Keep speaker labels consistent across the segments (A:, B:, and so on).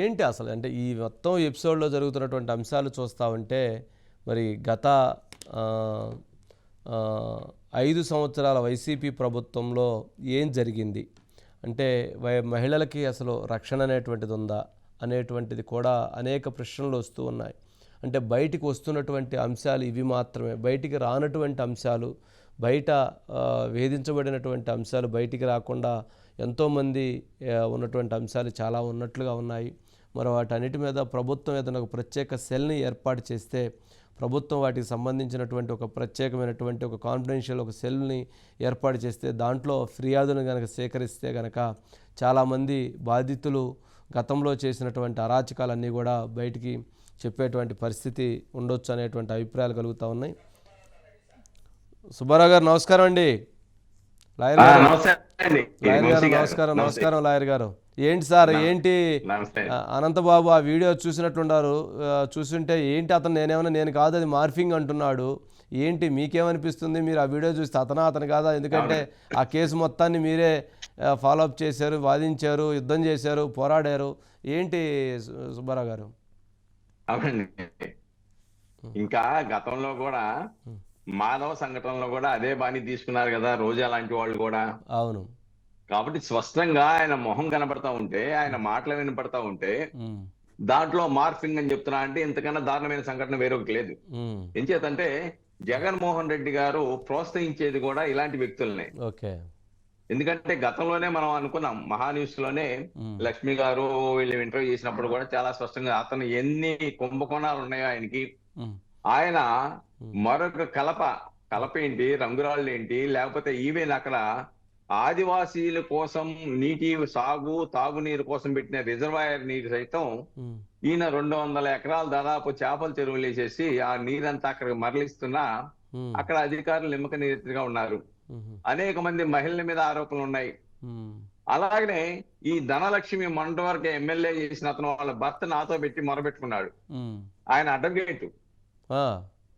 A: ఏంటి అసలు? అంటే ఈ మొత్తం ఎపిసోడ్లో జరుగుతున్నటువంటి అంశాలు చూస్తూ ఉంటే మరి గత ఐదు సంవత్సరాల వైసీపీ ప్రభుత్వంలో ఏం జరిగింది? అంటే వై- మహిళలకి అసలు రక్షణ అనేటువంటిది ఉందా? అనేటువంటిది కూడా అనేక ప్రశ్నలు వస్తూ ఉన్నాయి. అంటే బయటికి వస్తున్నటువంటి అంశాలు ఇవి మాత్రమే. బయటికి రానటువంటి అంశాలు బయట వేధించబడినటువంటి అంశాలు బయటికి రాకుండా ఎంతోమంది ఉన్నటువంటి అంశాలు చాలా ఉన్నట్లుగా ఉన్నాయి. మరి వాటన్నిటి మీద ప్రభుత్వం ఏదైనా ఒక ప్రత్యేక సెల్ని ఏర్పాటు చేస్తే ప్రభుత్వం వాటికి సంబంధించినటువంటి ఒక ప్రత్యేకమైనటువంటి ఒక కాన్ఫిడెన్షియల్ ఒక సెల్ని ఏర్పాటు చేస్తే దాంట్లో ఫిర్యాదును కనుక సేకరిస్తే కనుక చాలామంది బాధితులు గతంలో చేసినటువంటి అరాచకాలన్నీ కూడా బయటికి చెప్పేటువంటి పరిస్థితి ఉండొచ్చు అనేటువంటి అభిప్రాయాలు కలుగుతూ ఉన్నాయి. సుబ్బారావు గారు నమస్కారం అండి. లాయర్ గారు. నమస్కారం. నమస్కారం లాయర్ గారు. ఏంటి సార్ ఏంటి? అనంతబాబు ఆ వీడియో చూసినట్టున్నారు ఆ, చూస్తుంటే ఏంటి అతను నేనేమన్నా నేను కాదు అది మార్ఫింగ్ అంటున్నాడు. ఏంటి మీకేమనిపిస్తుంది? మీరు ఆ వీడియో చూస్తే అతనా అతను కాదా? ఎందుకంటే ఆ కేసు మొత్తాన్ని మీరే ఫాలో అప్ చేశారు వాదించారు యుద్ధం చేశారు పోరాడారు. ఏంటి సుబ్బారావు గారు?
B: అవునండి. ఇంకా గతంలో కూడా మానవ సంఘటనలో కూడా అదే బాణి తీసుకున్నారు కదా రోజా లాంటి వాళ్ళు కూడా.
A: అవును.
B: కాబట్టి స్పష్టంగా ఆయన మొహం కనబడతా ఉంటే ఆయన మాటలు వినపడతా ఉంటే దాంట్లో మార్ఫింగ్ అని చెప్తున్నా అంటే ఇంతకన్నా దారుణమైన సంఘటన వేరొకటి లేదు.
A: ఉమ్,
B: ఏం చేతంటే జగన్మోహన్ రెడ్డి గారు ప్రోత్సహించేది కూడా ఇలాంటి వ్యక్తులనే.
A: ఓకే.
B: ఎందుకంటే గతంలోనే మనం అనుకున్నాం మహాన్యూస్లోనే
A: ఉమ్,
B: లక్ష్మి గారు వీళ్ళు ఇంటర్వ్యూ చేసినప్పుడు కూడా చాలా స్పష్టంగా అతను ఎన్ని కుంభకోణాలు ఉన్నాయో ఆయనకి ఆయన మరొక కలప కలప ఏంటి రంగురాళ్ళు ఏంటి లేకపోతే ఈవెన్ అక్కడ ఆదివాసీల కోసం నీటి సాగు తాగునీరు కోసం పెట్టిన రిజర్వాయర్ నీరు సైతం ఈయన రెండు వందల ఎకరాలు దాదాపు చేపల చెరువులు వేసేసి ఆ నీరంతా అక్కడికి మరలిస్తున్నా అక్కడ అధికారులు నిమ్మక నీరుగా ఉన్నారు. అనేక మంది మహిళల మీద ఆరోపణలు ఉన్నాయి. అలాగనే ఈ ధనలక్ష్మి మండవర్గ ఎమ్మెల్యే చేసిన అతను వాళ్ళ భర్త నాతో పెట్టి మొరబెట్టుకున్నాడు ఆయన అడ్వకేట్.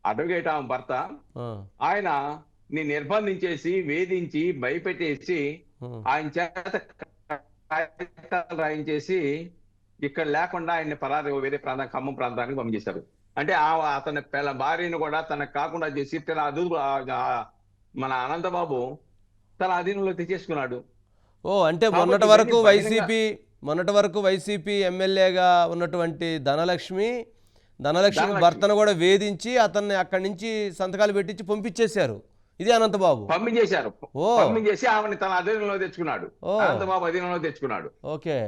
B: అడ్వకేట్ ఆమె భర్త. ఆయన ని నిర్బంధించేసి వేధించి భయపెట్టేసి ఆయన చేత కాగితాలు రాయించేసి ఇక్కడ లేకుండా ఆయన్ని పరారి వేరే ప్రాంతం ఖమ్మం ప్రాంతానికి పంపించేశారు. అంటే ఆ అతని పిల్ల భార్యను కూడా తనకు కాకుండా చేసి ఆ- మన అనంతబాబు తన అధీనంలో తెచ్చేసుకున్నాడు.
A: ఓ అంటే మొన్నటి వరకు వైసీపీ మొన్నటి వరకు వైసీపీ ఎమ్మెల్యేగా ఉన్నటువంటి ధనలక్ష్మి ధనలక్ష్మి. భర్తను కూడా వేధించి అతన్ని అక్కడి నుంచి సంతకాలు పెట్టించి పంపించేశారు. ఇది అనంతబాబు.
B: పంపించేశారు. పంపించేసి ఆమెని తన అధీనంలో తెచ్చుకున్నాడు. అనంతబాబు అధీనంలో తెచ్చుకున్నాడు.
A: ఓకే.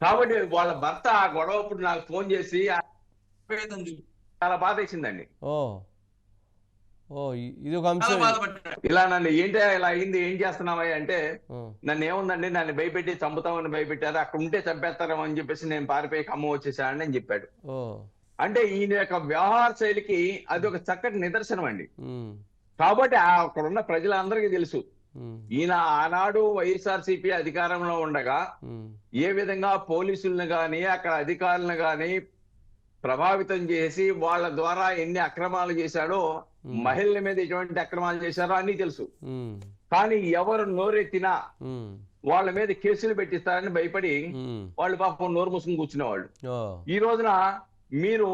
B: కాబట్టి వాళ్ళ భర్త ఆ గొడవప్పుడు నాకు ఫోన్ చేసి చాలా బాధ వేసిందండి.
A: ఓ. ఓ ఇది ఒక అంశం
B: ఇలా నన్ను ఏంటి ఇలా అయింది ఏం చేస్తున్నావా అంటే నన్ను ఏముందండి నన్ను భయపెట్టి చంపుతామని భయపెట్టారు అక్కడ ఉంటే చంపేస్తారేమో అని చెప్పేసి నేను పారిపోయి ఖమ్మం వచ్చేసానని అని చెప్పాడు.
A: ఓ.
B: అంటే ఈయన యొక్క వ్యవహార శైలికి అది ఒక చక్కటి నిదర్శనం అండి. కాబట్టి ఆ అక్కడ ఉన్న ప్రజలందరికీ తెలుసు. ఈయన ఆనాడు వైఎస్ఆర్సీపీ అధికారంలో ఉండగా ఏ విధంగా పోలీసులను గాని అక్కడ అధికారులను గాని ప్రభావితం చేసి వాళ్ళ ద్వారా ఎన్ని అక్రమాలు చేశాడో మహిళల మీద ఎటువంటి అక్రమాలు చేశారో అన్ని తెలుసు. కానీ ఎవరు నోరెత్తినా వాళ్ళ మీద కేసులు పెట్టిస్తారని భయపడి వాళ్ళు పాపం నోరు మూసుకుని కూర్చునేవాళ్ళు. ఈ రోజున మీరు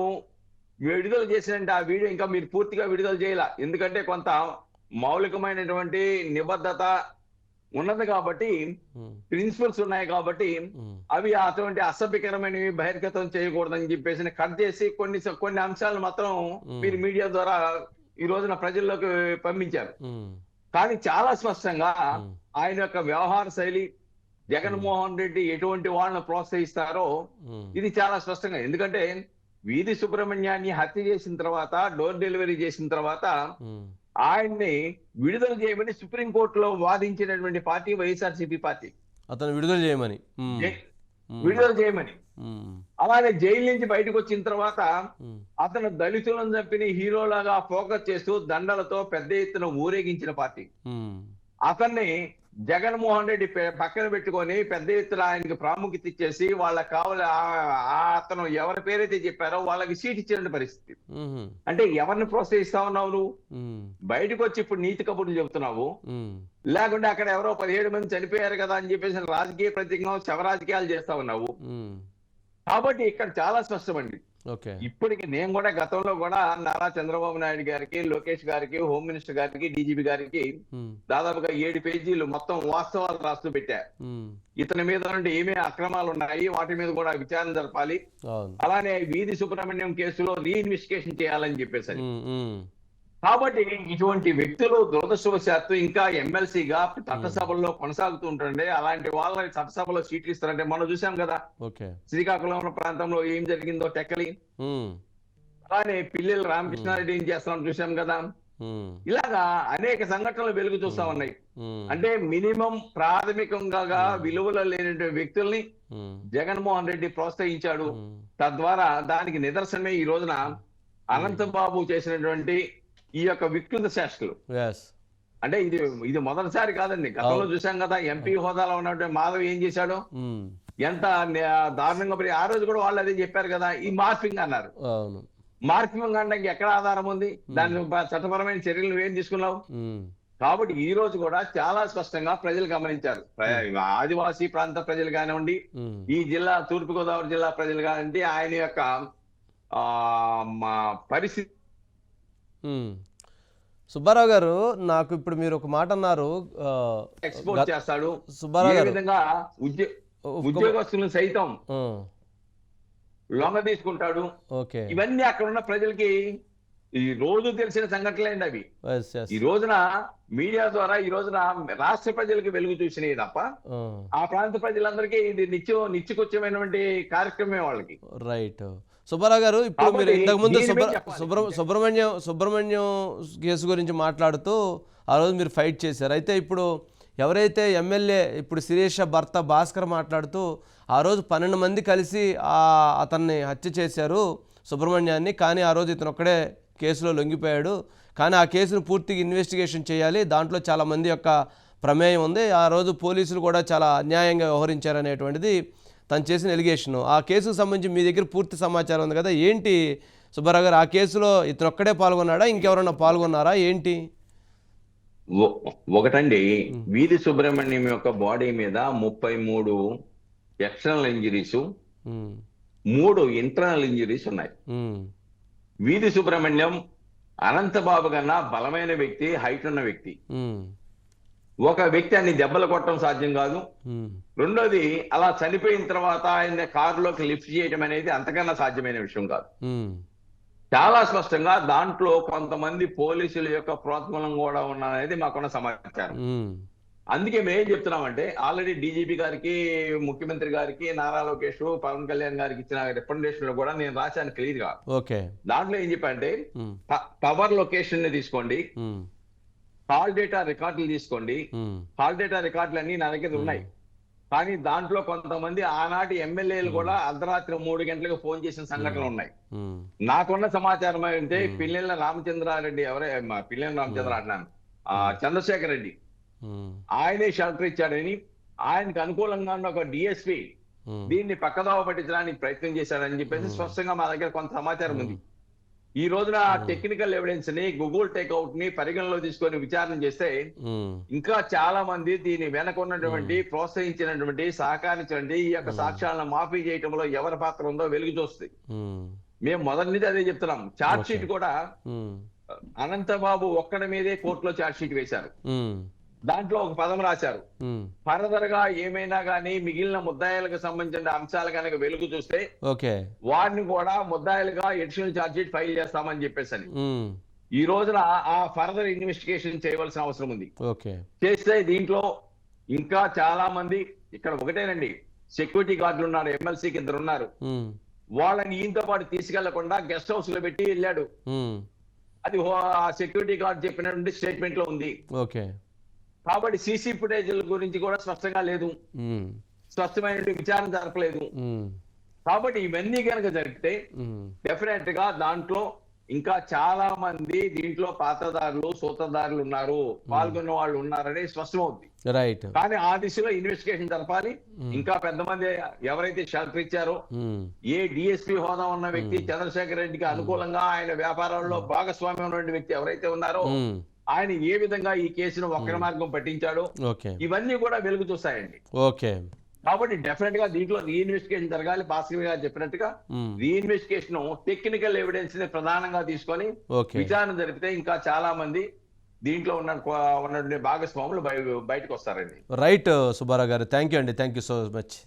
B: విడుదల చేసినంటే ఆ వీడియో ఇంకా మీరు పూర్తిగా విడుదల చేయాల. ఎందుకంటే కొంత మౌలికమైనటువంటి నిబద్ధత ఉన్నది కాబట్టి ప్రిన్సిపల్స్ ఉన్నాయి కాబట్టి అవి అటువంటి అసభ్యకరమైనవి బహిర్గతం చేయకూడదని చెప్పేసి కట్ చేసి కొన్ని కొన్ని అంశాలు మాత్రం. మీరు మీడియా ద్వారా ఈ రోజున ప్రజల్లోకి పంపించారు. కానీ చాలా స్పష్టంగా ఆయన యొక్క వ్యవహార శైలి జగన్మోహన్ రెడ్డి ఎటువంటి వాళ్ళని ప్రోత్సహిస్తారో ఇది చాలా స్పష్టంగా. ఎందుకంటే వీధి సుబ్రహ్మణ్యాన్ని హత్య చేసిన తర్వాత డోర్ డెలివరీ చేసిన తర్వాత ఆయన్ని విడుదల చేయమని సుప్రీంకోర్టులో వాదించినటువంటి పార్టీ వైఎస్ఆర్సీపీ పార్టీ.
A: అతను విడుదల చేయమని.
B: విడుదల చేయమని. అలానే జైలు నుంచి బయటకు వచ్చిన తర్వాత అతను దళితులను చంపిన హీరోలాగా ఫోకస్ చేస్తూ దండలతో పెద్ద ఎత్తున ఊరేగించిన పార్టీ. అతన్ని జగన్మోహన్ రెడ్డి పక్కన పెట్టుకొని పెద్ద ఎత్తున ఆయనకి ప్రాముఖ్యత ఇచ్చేసి వాళ్ళకి కావాలి అతను ఎవరి పేరైతే చెప్పారో వాళ్ళకి సీట్ ఇచ్చిన పరిస్థితి. అంటే ఎవరిని ప్రోత్సహిస్తా ఉన్నావు నువ్వు? బయటకు వచ్చి ఇప్పుడు నీతి కబుర్లు చెబుతున్నావు. లేకుంటే అక్కడ ఎవరో పదిహేడు మంది చనిపోయారు కదా అని చెప్పేసి రాజకీయ ప్రతిజ్ఞ శవ రాజకీయాలు చేస్తా ఉన్నావు. కాబట్టి ఇక్కడ చాలా స్పష్టమండి. ఇప్పటికి నేను కూడా గతంలో కూడా నారా చంద్రబాబు నాయుడు గారికి లోకేష్ గారికి హోమ్ మినిస్టర్ గారికి డీజీపీ గారికి
A: ఉమ్,
B: దాదాపుగా ఏడు పేజీలు మొత్తం వాస్తవాలు రాస్తూ పెట్టా.
A: ఉమ్,
B: ఇతని మీద నుండి ఏమేమి అక్రమాలు ఉన్నాయి వాటి మీద కూడా విచారణ జరపాలి. అలానే వీధి సుబ్రహ్మణ్యం కేసులో రీఇన్వెస్టిగేషన్ చేయాలని చెప్పేసి అని.
A: ఉమ్, ఉమ్,
B: కాబట్టి ఇటువంటి వ్యక్తులు దురదృష్టవశాత్తు ఇంకా ఎమ్మెల్సీగా చట్టసభల్లో కొనసాగుతూ ఉంటుండే అలాంటి వాళ్ళని చట్టసభలో సీట్లు ఇస్తారంటే మనం చూసాం కదా. శ్రీకాకుళం ప్రాంతంలో ఏం జరిగిందో టెక్కలి. అలానే పిల్లలు రామకృష్ణారెడ్డి ఏం చేస్తాం చూసాం కదా. ఇలాగా అనేక సంఘటనలు వెలుగు చూస్తా ఉన్నాయి అంటే మినిమం ప్రాథమికంగా విలువలు లేనటువంటి వ్యక్తుల్ని జగన్మోహన్ రెడ్డి ప్రోత్సహించాడు. తద్వారా దానికి నిదర్శనమే ఈ రోజున అనంతబాబు చేసినటువంటి ఈ యొక్క వికృత శాస్త్రులు అంటే ఇది ఇది మొదటిసారి కాదండి. గతంలో. చూసాం కదా ఎంపీ హోదాలో ఉన్నటువంటి మాధవ్ ఏం చేశాడు? ఎంత దారుణంగా ఆ రోజు కూడా వాళ్ళు అదే చెప్పారు కదా ఈ మార్పింగ్ అన్నారు. మార్పింగ్ అనడానికి ఎక్కడ ఆధారం ఉంది? దాని చట్టపరమైన చర్యలు నువ్వేం తీసుకున్నావు? కాబట్టి ఈ రోజు కూడా చాలా స్పష్టంగా ప్రజలు గమనించారు. ఆదివాసీ ప్రాంత ప్రజలు కానివ్వండి ఈ జిల్లా తూర్పు గోదావరి జిల్లా ప్రజలు కానివ్వండి ఆయన యొక్క ఆ మా పరిస్థితి.
A: సుబ్బారావు గారు నాకు ఇప్పుడు మీరు ఒక మాట అన్నారు
B: ఎక్స్పోర్ట్ చేస్తాడు.
A: సుబ్బారావు
B: విధంగా ఉద్యోగస్తులను సైతం లొంగ తీసుకుంటాడు.
A: ఓకే.
B: ఇవన్నీ అక్కడ ఉన్న ప్రజలకి ఈ రోజు తెలిసిన సంఘటనలేండి అవి. ఈ రోజున మీడియా ద్వారా ఈ రోజున రాష్ట్ర ప్రజలకు వెలుగు చూసినవి తప్ప ఆ. ప్రాంత ప్రజలందరికీ ఇది నిత్యం నిత్యకొచ్చమైనటువంటి కార్యక్రమమే వాళ్ళకి.
A: రైట్. సుబ్బారావు గారు ఇప్పుడు మీరు
B: కాబట్టి
A: ఇంతకు ముందు
B: దీని మీద
A: సుబ్ర సుబ్రహ్మణ్యం సుబ్రహ్మణ్యం కేసు గురించి మాట్లాడుతూ ఆ రోజు మీరు ఫైట్ చేశారు. అయితే ఇప్పుడు ఎవరైతే ఎమ్మెల్యే ఇప్పుడు శిరీష భర్త భాస్కర్ మాట్లాడుతూ ఆ రోజు పన్నెండు మంది కలిసి ఆ అతన్ని హత్య చేశారు సుబ్రహ్మణ్యాన్ని. కానీ ఆ రోజు ఇతను ఒక్కడే కేసులో లొంగిపోయాడు. కానీ ఆ కేసును పూర్తిగా ఇన్వెస్టిగేషన్ చేయాలి. దాంట్లో చాలా మంది యొక్క ప్రమేయం ఉంది. ఆ రోజు పోలీసులు కూడా చాలా అన్యాయంగా వ్యవహరించారనేటువంటిది తను చేసిన ఎలిగేషన్ ఆ కేసుకు సంబంధించి మీ దగ్గర పూర్తి సమాచారం ఉంది కదా? ఏంటి సుబ్బారావు గారు ఆ కేసులో ఇతను ఒక్కడే పాల్గొన్నాడా? ఇంకెవరన్నా పాల్గొన్నారా? ఏంటి?
B: ఒకటండి. వీధి సుబ్రహ్మణ్యం యొక్క బాడీ మీద ముప్పై మూడు ఎక్స్టర్నల్ ఇంజరీస్ మూడు ఇంటర్నల్ ఇంజరీస్ ఉన్నాయి. వీధి సుబ్రహ్మణ్యం అనంతబాబు కన్నా బలమైన వ్యక్తి హైట్ ఉన్న వ్యక్తి. ఒక వ్యక్తి అన్ని దెబ్బలు కొట్టడం సాధ్యం కాదు. రెండోది అలా చనిపోయిన తర్వాత ఆయన కారులోకి లిఫ్ట్ చేయడం అనేది అంతకన్నా సాధ్యమైన విషయం కాదు. చాలా స్పష్టంగా దాంట్లో కొంతమంది పోలీసుల యొక్క ప్రోత్బలం కూడా ఉన్నది మాకున్న సమాచారం. అందుకే మేము ఏం చెప్తున్నామంటే ఆల్రెడీ డీజీపీ గారికి ముఖ్యమంత్రి గారికి నారా లోకేష్ పవన్ కళ్యాణ్ గారికి ఇచ్చిన రికమెండేషన్లో కూడా నేను రాశాను
A: క్లియర్గా
B: దాంట్లో ఏం చెప్పంటే పవర్ లొకేషన్ని తీసుకోండి కాల్ డేటా రికార్డులు తీసుకోండి. కాల్ డేటా రికార్డులు అన్ని నా దగ్గర ఉన్నాయి. కానీ దాంట్లో కొంతమంది ఆనాటి ఎమ్మెల్యేలు కూడా అర్ధరాత్రి మూడు గంటలకు ఫోన్ చేసిన సంఘటనలు ఉన్నాయి.
A: ఉమ్,
B: నాకున్న సమాచారం ఏంటంటే పిల్లల రామచంద్రారెడ్డి ఎవరే మా పిల్లల రామచంద్ర అంటున్నాను ఆ చంద్రశేఖర్ రెడ్డి. ఆయనే షెల్టర్ ఇచ్చాడని ఆయనకు అనుకూలంగా ఉన్న ఒక డిఎస్పి దీన్ని పక్కదోవ పట్టించడానికి ప్రయత్నం చేశాడని చెప్పేసి స్పష్టంగా మా దగ్గర కొంత సమాచారం ఉంది. ఈ రోజున టెక్నికల్ ఎవిడెన్స్ని గూగుల్ టేక్అవుట్ని పరిగణలో తీసుకొని విచారణ చేస్తే ఇంకా చాలా మంది దీని వెనక ఉన్నటువంటి ప్రోత్సహించినటువంటి సహకరించినటువంటి ఈ యొక్క సాక్ష్యాలను మాఫీ చేయటంలో ఎవరి పాత్ర ఉందో వెలుగు చూస్తుంది. మేము మొదటి నుంచి అదే చెప్తున్నాం. చార్జ్ షీట్ కూడా అనంతబాబు ఒక్కడి మీదే కోర్టులో చార్జ్ షీట్ వేశారు. దాంట్లో ఒక పదం రాశారు. ఫర్దర్గా ఏమైనా గానీ మిగిలిన ముద్దాయిలకు సంబంధించిన అంశాలు కనుక వెలుగు చూస్తే
A: ఓకే.
B: వారిని కూడా ముద్దాయిలుగా ఎడిషనల్ ఛార్జ్ షీట్ ఫైల్ చేస్తామని చెప్పేసి అని. ఈ రోజున ఆ ఫర్దర్ ఇన్వెస్టిగేషన్ చేయవలసిన అవసరం ఉంది.
A: ఓకే.
B: చేస్తే దీంట్లో ఇంకా చాలా మంది ఇక్కడ ఒకటేనండి సెక్యూరిటీ గార్డులు ఉన్నారు ఎమ్మెల్సీకి ఇద్దరు ఉన్నారు. వాళ్ళని ఈయనతో పాటు తీసుకెళ్ళకుండా గెస్ట్ హౌస్లో పెట్టి వెళ్ళాడు. అది సెక్యూరిటీ గార్డ్ చెప్పినటువంటి స్టేట్మెంట్లో ఉంది.
A: ఓకే.
B: కాబట్టి సీసీ ఫుటేజ్ గురించి కూడా స్పష్టంగా లేదు. స్పష్టమైన విచారణ జరపలేదు. కాబట్టి ఇవన్నీ కనుక జరిగితే డెఫినెట్గా దాంట్లో ఇంకా చాలా మంది దీంట్లో పాత్రదారులు సూత్రధారులు ఉన్నారు. పాల్గొన్న వాళ్ళు ఉన్నారని స్పష్టమవుతుంది
A: రైట్.
B: కానీ ఆ దిశలో ఇన్వెస్టిగేషన్ జరపాలి. ఇంకా పెద్ద మంది ఎవరైతే షెల్టర్ ఇచ్చారో ఏ డిఎస్పీ హోదా ఉన్న వ్యక్తి చంద్రశేఖర్ రెడ్డికి అనుకూలంగా ఆయన వ్యాపారంలో భాగస్వామ్యం ఉన్నటువంటి వ్యక్తి ఎవరైతే ఉన్నారో ఆయన ఏ విధంగా ఈ కేసును ఒక్కరి మార్గం పట్టించాడో ఇవన్నీ కూడా వెలుగు చూస్తాయండి.
A: ఓకే.
B: కాబట్టి డెఫినెట్గా దీంట్లో రీఇన్వెస్టిగేషన్ జరగాలి భాస్కర్ గారు చెప్పినట్టుగా. రీఇన్వెస్టిగేషన్ టెక్నికల్ ఎవిడెన్స్ని ప్రధానంగా తీసుకొని విచారణ జరిపితే ఇంకా చాలా మంది దీంట్లో ఉన్న ఉన్నటువంటి భాగస్వాములు బయ- బయటకు వస్తారండి.
A: Right Subbarao garu. Thank you అండి. Thank you so much.